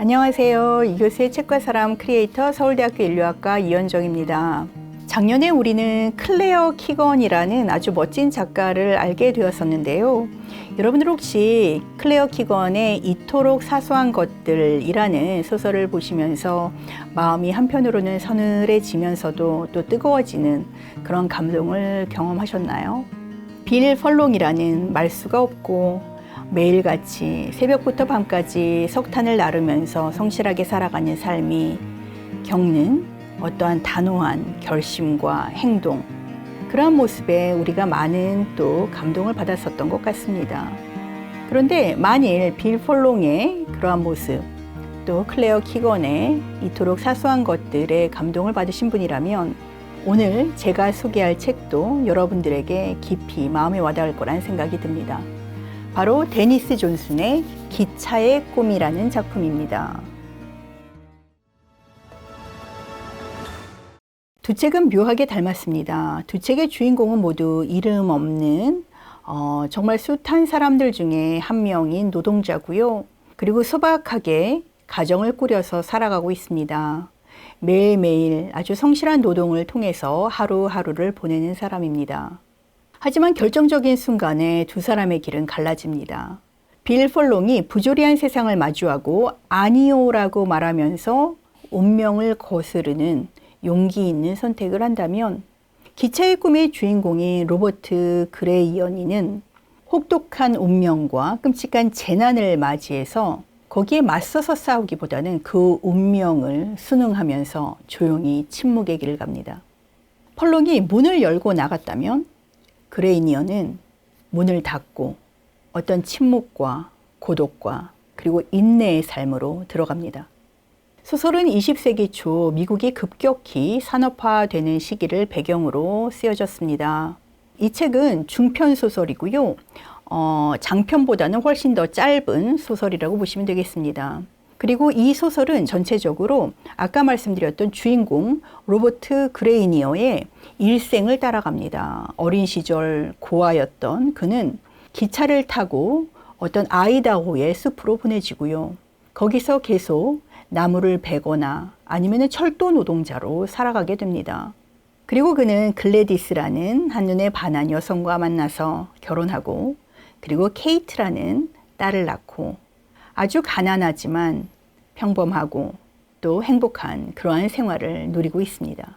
안녕하세요. 이교수의 책과 사람 크리에이터 서울대학교 인류학과 이현정입니다. 작년에 우리는 클레어 키건이라는 아주 멋진 작가를 알게 되었었는데요. 여러분들 혹시 클레어 키건의 이토록 사소한 것들이라는 소설을 보시면서 마음이 한편으로는 서늘해지면서도 또 뜨거워지는 그런 감동을 경험하셨나요? 빌 펄롱이라는 말수가 없고 매일같이 새벽부터 밤까지 석탄을 나르면서 성실하게 살아가는 삶이 겪는 어떠한 단호한 결심과 행동 그러한 모습에 우리가 많은 또 감동을 받았었던 것 같습니다. 그런데 만일 빌 폴롱의 그러한 모습 또 클레어 키건의 이토록 사소한 것들에 감동을 받으신 분이라면 오늘 제가 소개할 책도 여러분들에게 깊이 마음에 와닿을 거란 생각이 듭니다. 바로 데니스 존슨의 기차의 꿈이라는 작품입니다. 두 책은 묘하게 닮았습니다. 두 책의 주인공은 모두 이름 없는 어, 정말 숱한 사람들 중에 한 명인 노동자고요. 그리고 소박하게 가정을 꾸려서 살아가고 있습니다. 매일매일 아주 성실한 노동을 통해서 하루하루를 보내는 사람입니다. 하지만 결정적인 순간에 두 사람의 길은 갈라집니다. 빌 폴롱이 부조리한 세상을 마주하고 아니오라고 말하면서 운명을 거스르는 용기 있는 선택을 한다면 기차의 꿈의 주인공인 로버트 그레이언이는 혹독한 운명과 끔찍한 재난을 맞이해서 거기에 맞서서 싸우기보다는 그 운명을 순응하면서 조용히 침묵의 길을 갑니다. 펄롱이 문을 열고 나갔다면 그레이니언은 문을 닫고 어떤 침묵과 고독과 그리고 인내의 삶으로 들어갑니다. 소설은 20세기 초 미국이 급격히 산업화되는 시기를 배경으로 쓰여졌습니다. 이 책은 중편 소설이고요. 어, 장편보다는 훨씬 더 짧은 소설이라고 보시면 되겠습니다. 그리고 이 소설은 전체적으로 아까 말씀드렸던 주인공 로버트 그레이니어의 일생을 따라갑니다. 어린 시절 고아였던 그는 기차를 타고 어떤 아이다호의 숲으로 보내지고요. 거기서 계속 나무를 베거나 아니면 철도 노동자로 살아가게 됩니다. 그리고 그는 글래디스라는 한눈에 반한 여성과 만나서 결혼하고 그리고 케이트라는 딸을 낳고 아주 가난하지만 평범하고 또 행복한 그러한 생활을 누리고 있습니다.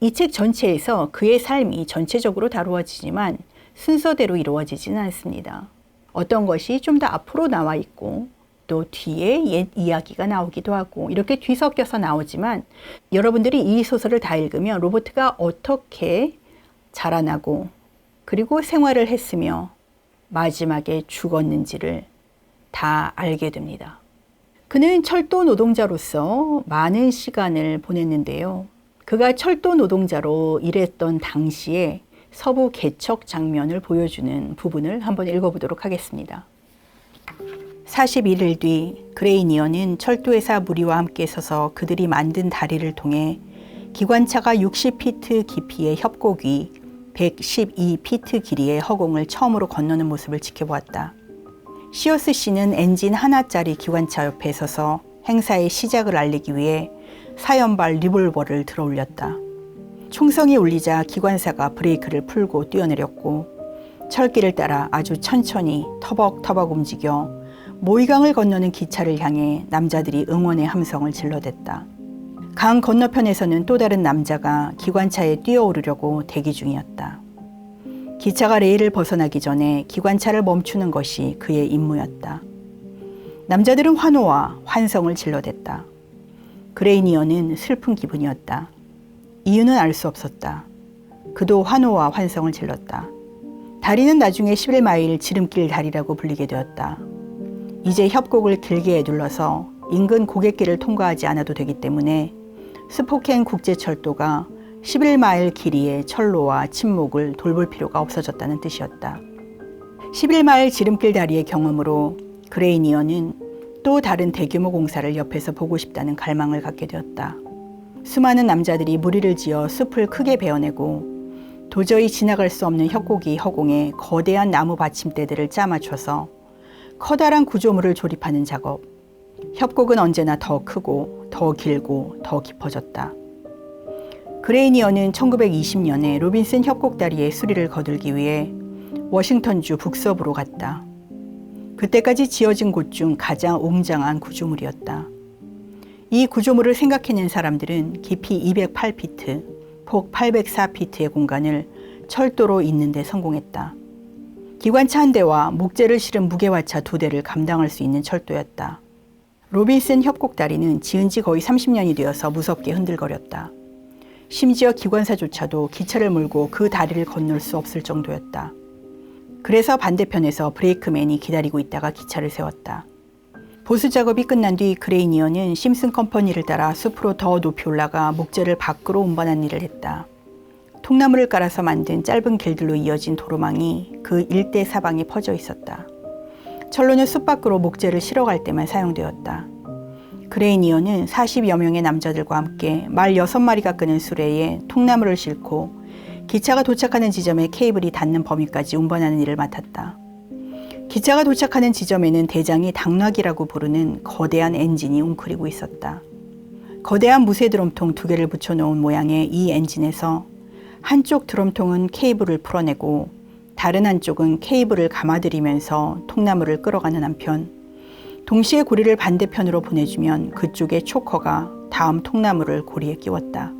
이 책 전체에서 그의 삶이 전체적으로 다루어지지만 순서대로 이루어지지는 않습니다. 어떤 것이 좀 더 앞으로 나와 있고 또 뒤에 옛 이야기가 나오기도 하고 이렇게 뒤섞여서 나오지만 여러분들이 이 소설을 다 읽으면 로버트가 어떻게 자라나고 그리고 생활을 했으며 마지막에 죽었는지를 다 알게 됩니다. 그는 철도 노동자로서 많은 시간을 보냈는데요. 그가 철도 노동자로 일했던 당시에 서부 개척 장면을 보여주는 부분을 한번 읽어보도록 하겠습니다. 41일 뒤 그레이니어는 철도회사 무리와 함께 서서 그들이 만든 다리를 통해 기관차가 60피트 깊이의 협곡 위 112피트 길이의 허공을 처음으로 건너는 모습을 지켜보았다. 시어스 씨는 엔진 하나짜리 기관차 옆에 서서 행사의 시작을 알리기 위해 사연발 리볼버를 들어 올렸다. 총성이 울리자 기관사가 브레이크를 풀고 뛰어내렸고 철길을 따라 아주 천천히 터벅터벅 움직여 모이강을 건너는 기차를 향해 남자들이 응원의 함성을 질러댔다. 강 건너편에서는 또 다른 남자가 기관차에 뛰어오르려고 대기 중이었다. 기차가 레일을 벗어나기 전에 기관차를 멈추는 것이 그의 임무였다. 남자들은 환호와 환성을 질러댔다. 그레이니어는 슬픈 기분이었다. 이유는 알 수 없었다. 그도 환호와 환성을 질렀다. 다리는 나중에 11마일 지름길 다리라고 불리게 되었다. 이제 협곡을 길게 눌러서 인근 고갯길을 통과하지 않아도 되기 때문에 스포켄 국제철도가 11마일 길이의 철로와 침묵을 돌볼 필요가 없어졌다는 뜻이었다. 11마일 지름길 다리의 경험으로 그레이니어는 또 다른 대규모 공사를 옆에서 보고 싶다는 갈망을 갖게 되었다. 수많은 남자들이 무리를 지어 숲을 크게 베어내고 도저히 지나갈 수 없는 협곡이 허공에 거대한 나무 받침대들을 짜맞춰서 커다란 구조물을 조립하는 작업, 협곡은 언제나 더 크고 더 길고 더 깊어졌다. 그레이니어는 1920년에 로빈슨 협곡다리의 수리를 거들기 위해 워싱턴주 북서부로 갔다. 그때까지 지어진 곳 중 가장 웅장한 구조물이었다. 이 구조물을 생각해낸 사람들은 깊이 208피트, 폭 804피트의 공간을 철도로 잇는 데 성공했다. 기관차 한 대와 목재를 실은 무게화차 두 대를 감당할 수 있는 철도였다. 로빈슨 협곡다리는 지은 지 거의 30년이 되어서 무섭게 흔들거렸다. 심지어 기관사조차도 기차를 몰고 그 다리를 건널 수 없을 정도였다. 그래서 반대편에서 브레이크맨이 기다리고 있다가 기차를 세웠다. 보수 작업이 끝난 뒤 그레이니어는 심슨 컴퍼니를 따라 숲으로 더 높이 올라가 목재를 밖으로 운반한 일을 했다. 통나무를 깔아서 만든 짧은 길들로 이어진 도로망이 그 일대 사방에 퍼져 있었다. 철로는 숲 밖으로 목재를 실어갈 때만 사용되었다. 그레이니어는 40여 명의 남자들과 함께 말 6마리가 끄는 수레에 통나무를 싣고 기차가 도착하는 지점에 케이블이 닿는 범위까지 운반하는 일을 맡았다. 기차가 도착하는 지점에는 대장이 당나귀라고 부르는 거대한 엔진이 웅크리고 있었다. 거대한 무쇠 드럼통 두 개를 붙여놓은 모양의 이 엔진에서 한쪽 드럼통은 케이블을 풀어내고 다른 한쪽은 케이블을 감아들이면서 통나무를 끌어가는 한편 동시에 고리를 반대편으로 보내주면 그쪽의 초커가 다음 통나무를 고리에 끼웠다.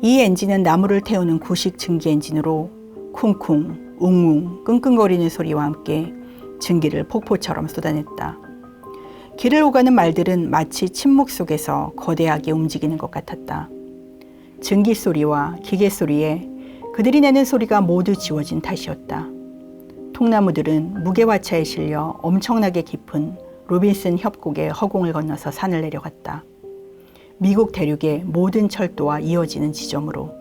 이 엔진은 나무를 태우는 구식 증기 엔진으로 쿵쿵, 웅웅, 끙끙거리는 소리와 함께 증기를 폭포처럼 쏟아냈다. 길을 오가는 말들은 마치 침묵 속에서 거대하게 움직이는 것 같았다. 증기 소리와 기계 소리에 그들이 내는 소리가 모두 지워진 탓이었다. 통나무들은 무게화차에 실려 엄청나게 깊은 로빈슨 협곡의 허공을 건너서 산을 내려갔다. 미국 대륙의 모든 철도와 이어지는 지점으로.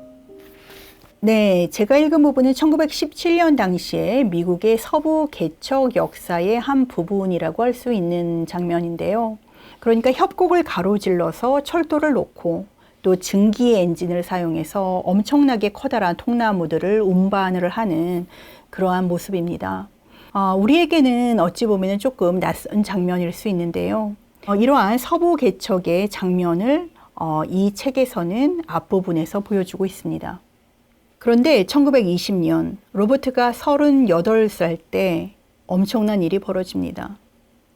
네, 제가 읽은 부분은 1917년 당시에 미국의 서부 개척 역사의 한 부분이라고 할 수 있는 장면인데요. 그러니까 협곡을 가로질러서 철도를 놓고 또 증기 엔진을 사용해서 엄청나게 커다란 통나무들을 운반을 하는 그러한 모습입니다. 어, 우리에게는 어찌 보면 조금 낯선 장면일 수 있는데요. 어, 이러한 서부 개척의 장면을 어, 이 책에서는 앞부분에서 보여주고 있습니다. 그런데 1920년 로버트가 38살 때 엄청난 일이 벌어집니다.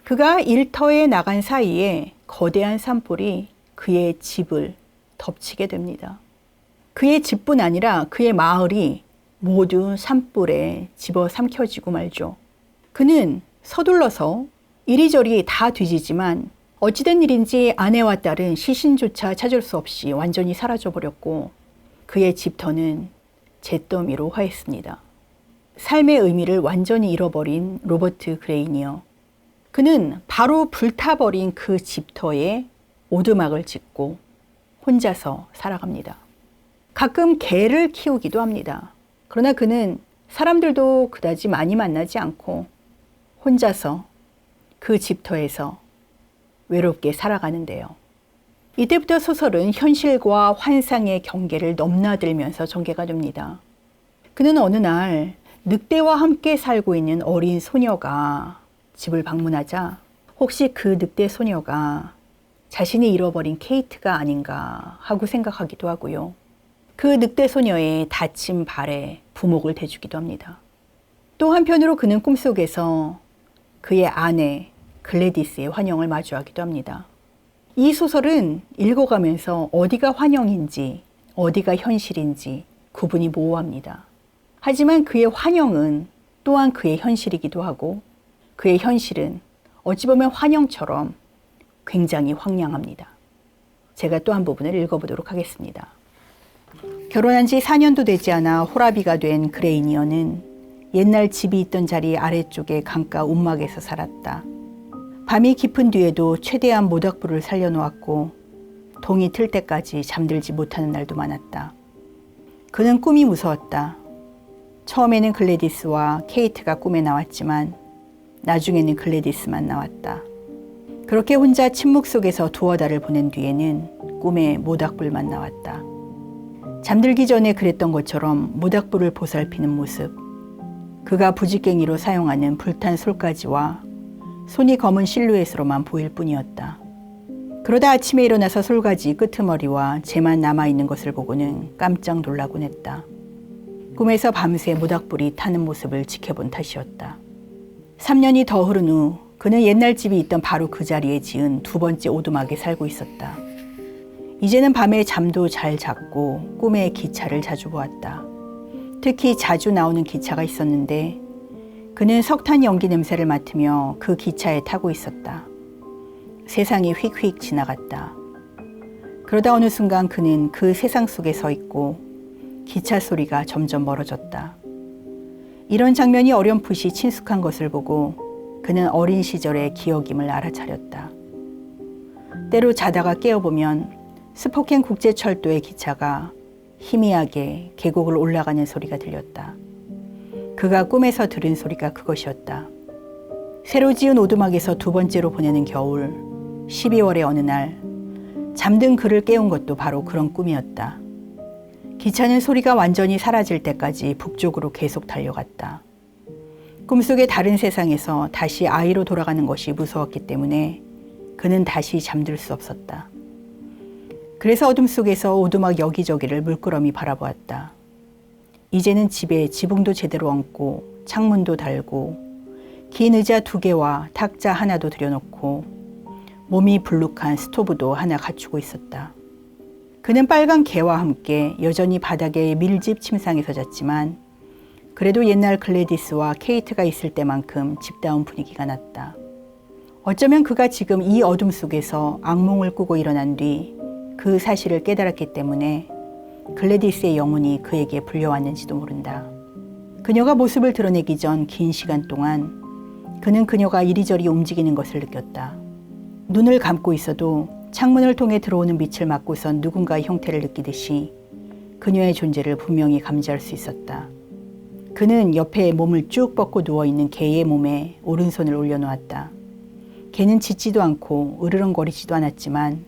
그가 일터에 나간 사이에 거대한 산불이 그의 집을 덮치게 됩니다. 그의 집뿐 아니라 그의 마을이 모두 산불에 집어삼켜지고 말죠. 그는 서둘러서 이리저리 다 뒤지지만 어찌된 일인지 아내와 딸은 시신조차 찾을 수 없이 완전히 사라져버렸고 그의 집터는 잿더미로 화했습니다. 삶의 의미를 완전히 잃어버린 로버트 그레이니어. 그는 바로 불타버린 그 집터에 오두막을 짓고 혼자서 살아갑니다. 가끔 개를 키우기도 합니다. 그러나 그는 사람들도 그다지 많이 만나지 않고 혼자서 그 집터에서 외롭게 살아가는데요. 이때부터 소설은 현실과 환상의 경계를 넘나들면서 전개가 됩니다. 그는 어느 날 늑대와 함께 살고 있는 어린 소녀가 집을 방문하자 혹시 그 늑대 소녀가 자신이 잃어버린 케이트가 아닌가 하고 생각하기도 하고요. 그 늑대 소녀의 다친 발에 부목을 대주기도 합니다. 또 한편으로 그는 꿈속에서 그의 아내 글래디스의 환영을 마주하기도 합니다. 이 소설은 읽어가면서 어디가 환영인지 어디가 현실인지 구분이 모호합니다. 하지만 그의 환영은 또한 그의 현실이기도 하고 그의 현실은 어찌 보면 환영처럼 굉장히 황량합니다. 제가 또 한 부분을 읽어보도록 하겠습니다. 결혼한 지 4년도 되지 않아 호라비가 된 그레이니어는 옛날 집이 있던 자리 아래쪽의 강가 움막에서 살았다. 밤이 깊은 뒤에도 최대한 모닥불을 살려놓았고 동이 틀 때까지 잠들지 못하는 날도 많았다. 그는 꿈이 무서웠다. 처음에는 글래디스와 케이트가 꿈에 나왔지만 나중에는 글래디스만 나왔다. 그렇게 혼자 침묵 속에서 두어 달을 보낸 뒤에는 꿈에 모닥불만 나왔다. 잠들기 전에 그랬던 것처럼 모닥불을 보살피는 모습. 그가 부지깽이로 사용하는 불탄 솔가지와 손이 검은 실루엣으로만 보일 뿐이었다. 그러다 아침에 일어나서 솔가지 끄트머리와 재만 남아있는 것을 보고는 깜짝 놀라곤 했다. 꿈에서 밤새 모닥불이 타는 모습을 지켜본 탓이었다. 3년이 더 흐른 후 그는 옛날 집이 있던 바로 그 자리에 지은 두 번째 오두막에 살고 있었다. 이제는 밤에 잠도 잘 잤고 꿈에 기차를 자주 보았다. 특히 자주 나오는 기차가 있었는데 그는 석탄 연기 냄새를 맡으며 그 기차에 타고 있었다. 세상이 휙휙 지나갔다. 그러다 어느 순간 그는 그 세상 속에 서 있고 기차 소리가 점점 멀어졌다. 이런 장면이 어렴풋이 친숙한 것을 보고 그는 어린 시절의 기억임을 알아차렸다. 때로 자다가 깨어보면 스포켄 국제철도의 기차가 희미하게 계곡을 올라가는 소리가 들렸다. 그가 꿈에서 들은 소리가 그것이었다. 새로 지은 오두막에서 두 번째로 보내는 겨울, 12월의 어느 날, 잠든 그를 깨운 것도 바로 그런 꿈이었다. 기차는 소리가 완전히 사라질 때까지 북쪽으로 계속 달려갔다. 꿈속의 다른 세상에서 다시 아이로 돌아가는 것이 무서웠기 때문에 그는 다시 잠들 수 없었다. 그래서 어둠 속에서 오두막 여기저기를 물끄러미 바라보았다. 이제는 집에 지붕도 제대로 얹고 창문도 달고 긴 의자 두 개와 탁자 하나도 들여놓고 몸이 불룩한 스토브도 하나 갖추고 있었다. 그는 빨간 개와 함께 여전히 바닥의 밀집 침상에서 잤지만 그래도 옛날 글래디스와 케이트가 있을 때만큼 집다운 분위기가 났다. 어쩌면 그가 지금 이 어둠 속에서 악몽을 꾸고 일어난 뒤 그 사실을 깨달았기 때문에 글래디스의 영혼이 그에게 불려왔는지도 모른다. 그녀가 모습을 드러내기 전 긴 시간 동안 그는 그녀가 이리저리 움직이는 것을 느꼈다. 눈을 감고 있어도 창문을 통해 들어오는 빛을 맞고선 누군가의 형태를 느끼듯이 그녀의 존재를 분명히 감지할 수 있었다. 그는 옆에 몸을 쭉 뻗고 누워있는 개의 몸에 오른손을 올려놓았다. 개는 짖지도 않고 으르렁거리지도 않았지만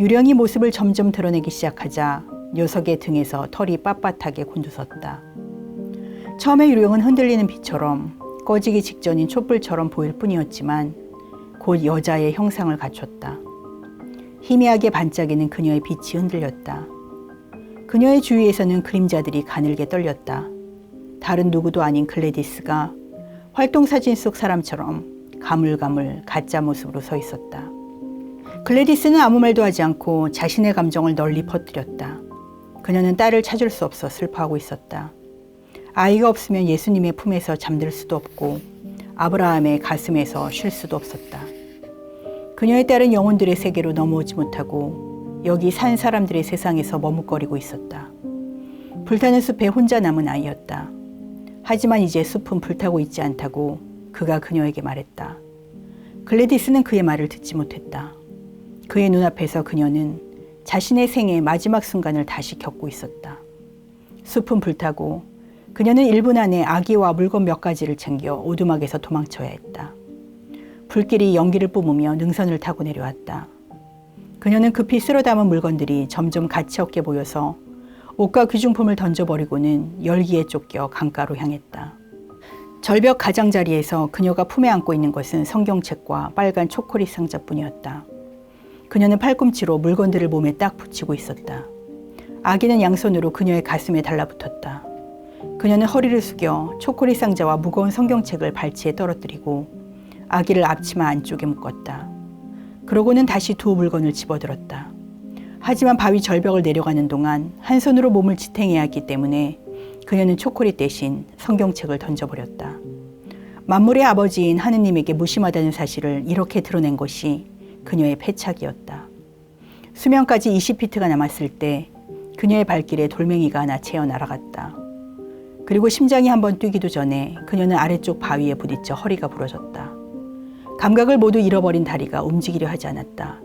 유령이 모습을 점점 드러내기 시작하자 녀석의 등에서 털이 빳빳하게 곤두섰다. 처음에 유령은 흔들리는 빛처럼 꺼지기 직전인 촛불처럼 보일 뿐이었지만 곧 여자의 형상을 갖췄다. 희미하게 반짝이는 그녀의 빛이 흔들렸다. 그녀의 주위에서는 그림자들이 가늘게 떨렸다. 다른 누구도 아닌 글래디스가 활동 사진 속 사람처럼 가물가물 가짜 모습으로 서 있었다. 글래디스는 아무 말도 하지 않고 자신의 감정을 널리 퍼뜨렸다. 그녀는 딸을 찾을 수 없어 슬퍼하고 있었다. 아이가 없으면 예수님의 품에서 잠들 수도 없고 아브라함의 가슴에서 쉴 수도 없었다. 그녀의 딸은 영혼들의 세계로 넘어오지 못하고 여기 산 사람들의 세상에서 머뭇거리고 있었다. 불타는 숲에 혼자 남은 아이였다. 하지만 이제 숲은 불타고 있지 않다고 그가 그녀에게 말했다. 글래디스는 그의 말을 듣지 못했다. 그의 눈앞에서 그녀는 자신의 생의 마지막 순간을 다시 겪고 있었다. 숲은 불타고 그녀는 1분 안에 아기와 물건 몇 가지를 챙겨 오두막에서 도망쳐야 했다. 불길이 연기를 뿜으며 능선을 타고 내려왔다. 그녀는 급히 쓸어 담은 물건들이 점점 가치 없게 보여서 옷과 귀중품을 던져버리고는 열기에 쫓겨 강가로 향했다. 절벽 가장자리에서 그녀가 품에 안고 있는 것은 성경책과 빨간 초콜릿 상자뿐이었다. 그녀는 팔꿈치로 물건들을 몸에 딱 붙이고 있었다. 아기는 양손으로 그녀의 가슴에 달라붙었다. 그녀는 허리를 숙여 초콜릿 상자와 무거운 성경책을 발치에 떨어뜨리고 아기를 앞치마 안쪽에 묶었다. 그러고는 다시 두 물건을 집어들었다. 하지만 바위 절벽을 내려가는 동안 한 손으로 몸을 지탱해야 했기 때문에 그녀는 초콜릿 대신 성경책을 던져버렸다. 만물의 아버지인 하느님에게 무심하다는 사실을 이렇게 드러낸 것이 그녀의 패착이었다. 수명까지 20피트가 남았을 때 그녀의 발길에 돌멩이가 하나 채어 날아갔다. 그리고 심장이 한번 뛰기도 전에 그녀는 아래쪽 바위에 부딪혀 허리가 부러졌다. 감각을 모두 잃어버린 다리가 움직이려 하지 않았다.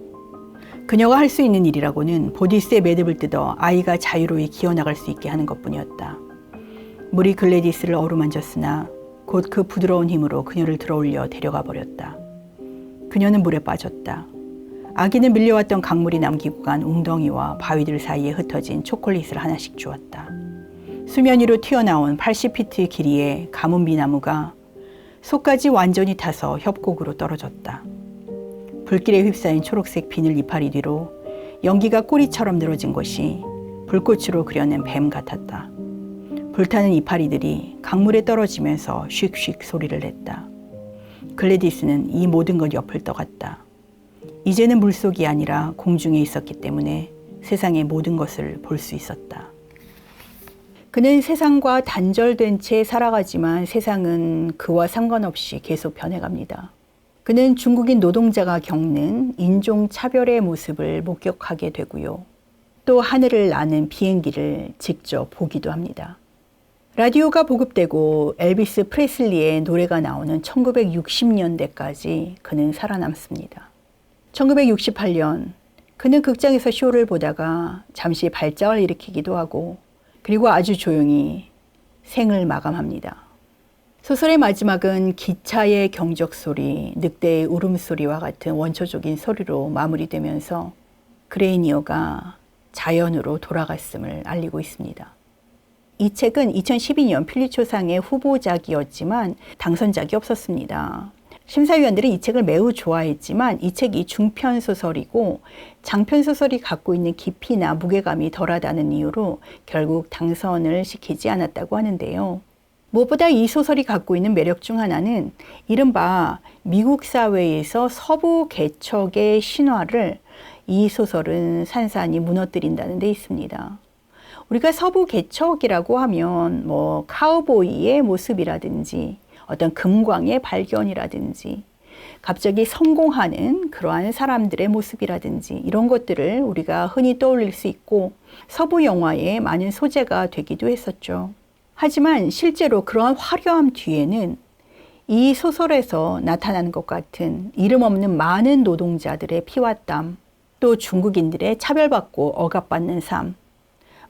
그녀가 할 수 있는 일이라고는 보디스의 매듭을 뜯어 아이가 자유로이 기어나갈 수 있게 하는 것뿐이었다. 물이 글래디스를 어루만졌으나 곧 그 부드러운 힘으로 그녀를 들어올려 데려가 버렸다. 그녀는 물에 빠졌다. 아기는 밀려왔던 강물이 남기고 간 웅덩이와 바위들 사이에 흩어진 초콜릿을 하나씩 주었다. 수면 위로 튀어나온 80피트 길이의 가문 비 나무가 속까지 완전히 타서 협곡으로 떨어졌다. 불길에 휩싸인 초록색 비늘 이파리 뒤로 연기가 꼬리처럼 늘어진 것이 불꽃으로 그려낸 뱀 같았다. 불타는 이파리들이 강물에 떨어지면서 슉슉 소리를 냈다. 글래디스는 이 모든 걸 옆을 떠갔다. 이제는 물속이 아니라 공중에 있었기 때문에 세상의 모든 것을 볼 수 있었다. 그는 세상과 단절된 채 살아가지만 세상은 그와 상관없이 계속 변해갑니다. 그는 중국인 노동자가 겪는 인종 차별의 모습을 목격하게 되고요. 또 하늘을 나는 비행기를 직접 보기도 합니다. 라디오가 보급되고 엘비스 프레슬리의 노래가 나오는 1960년대까지 그는 살아남습니다. 1968년 그는 극장에서 쇼를 보다가 잠시 발작을 일으키기도 하고 그리고 아주 조용히 생을 마감합니다. 소설의 마지막은 기차의 경적 소리, 늑대의 울음소리와 같은 원초적인 소리로 마무리되면서 그레이니어가 자연으로 돌아갔음을 알리고 있습니다. 이 책은 2012년 필리초상의 후보작이었지만 당선작이 없었습니다. 심사위원들은 이 책을 매우 좋아했지만 이 책이 중편 소설이고 장편 소설이 갖고 있는 깊이나 무게감이 덜하다는 이유로 결국 당선을 시키지 않았다고 하는데요. 무엇보다 이 소설이 갖고 있는 매력 중 하나는 이른바 미국 사회에서 서부 개척의 신화를 이 소설은 산산이 무너뜨린다는 데 있습니다. 우리가 서부 개척이라고 하면 뭐 카우보이의 모습이라든지 어떤 금광의 발견이라든지 갑자기 성공하는 그러한 사람들의 모습이라든지 이런 것들을 우리가 흔히 떠올릴 수 있고 서부 영화의 많은 소재가 되기도 했었죠. 하지만 실제로 그러한 화려함 뒤에는 이 소설에서 나타나는 것 같은 이름 없는 많은 노동자들의 피와 땀, 또 중국인들의 차별받고 억압받는 삶,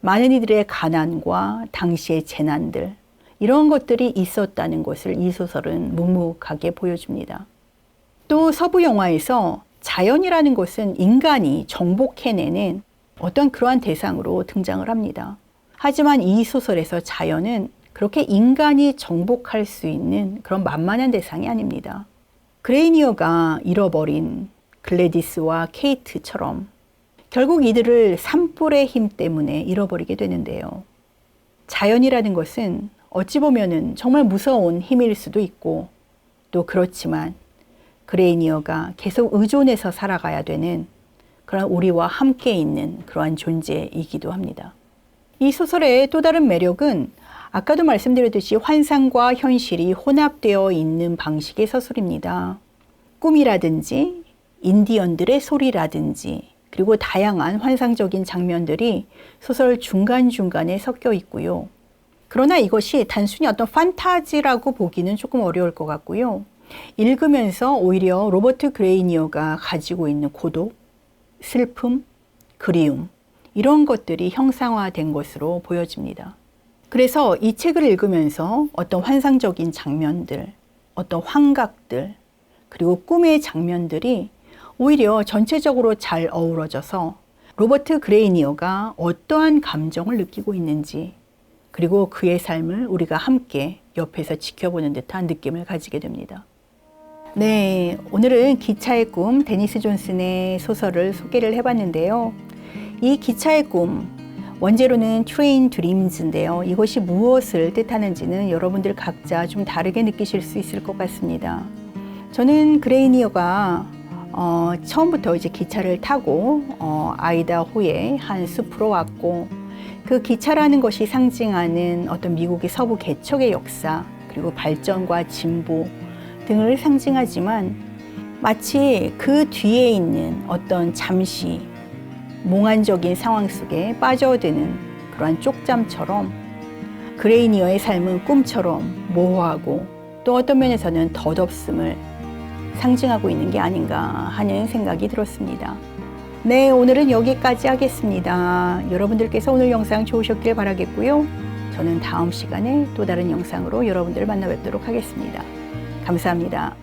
많은 이들의 가난과 당시의 재난들, 이런 것들이 있었다는 것을 이 소설은 묵묵하게 보여줍니다. 또 서부 영화에서 자연이라는 것은 인간이 정복해내는 어떤 그러한 대상으로 등장을 합니다. 하지만 이 소설에서 자연은 그렇게 인간이 정복할 수 있는 그런 만만한 대상이 아닙니다. 그레이니어가 잃어버린 글래디스와 케이트처럼 결국 이들을 산불의 힘 때문에 잃어버리게 되는데요. 자연이라는 것은 어찌 보면은 정말 무서운 힘일 수도 있고 또 그렇지만 그레이니어가 계속 의존해서 살아가야 되는 그런 우리와 함께 있는 그러한 존재이기도 합니다. 이 소설의 또 다른 매력은 아까도 말씀드렸듯이 환상과 현실이 혼합되어 있는 방식의 서술입니다. 꿈이라든지 인디언들의 소리라든지 그리고 다양한 환상적인 장면들이 소설 중간중간에 섞여 있고요. 그러나 이것이 단순히 어떤 판타지라고 보기는 조금 어려울 것 같고요. 읽으면서 오히려 로버트 그레이니어가 가지고 있는 고독, 슬픔, 그리움, 이런 것들이 형상화된 것으로 보여집니다. 그래서 이 책을 읽으면서 어떤 환상적인 장면들, 어떤 환각들, 그리고 꿈의 장면들이 오히려 전체적으로 잘 어우러져서 로버트 그레이니어가 어떠한 감정을 느끼고 있는지 그리고 그의 삶을 우리가 함께 옆에서 지켜보는 듯한 느낌을 가지게 됩니다. 네, 오늘은 기차의 꿈 데니스 존슨의 소설을 소개를 해봤는데요. 이 기차의 꿈 원제로는 트레인 드림즈인데요. 이것이 무엇을 뜻하는지는 여러분들 각자 좀 다르게 느끼실 수 있을 것 같습니다. 저는 그레이니어가 어, 처음부터 이제 기차를 타고 어, 아이다호의 한 숲으로 왔고 그 기차라는 것이 상징하는 어떤 미국의 서부 개척의 역사 그리고 발전과 진보 등을 상징하지만 마치 그 뒤에 있는 어떤 잠시 몽환적인 상황 속에 빠져드는 그러한 쪽잠처럼 그레이니어의 삶은 꿈처럼 모호하고 또 어떤 면에서는 덧없음을 상징하고 있는 게 아닌가 하는 생각이 들었습니다. 네, 오늘은 여기까지 하겠습니다. 여러분들께서 오늘 영상 좋으셨길 바라겠고요. 저는 다음 시간에 또 다른 영상으로 여러분들을 만나 뵙도록 하겠습니다. 감사합니다.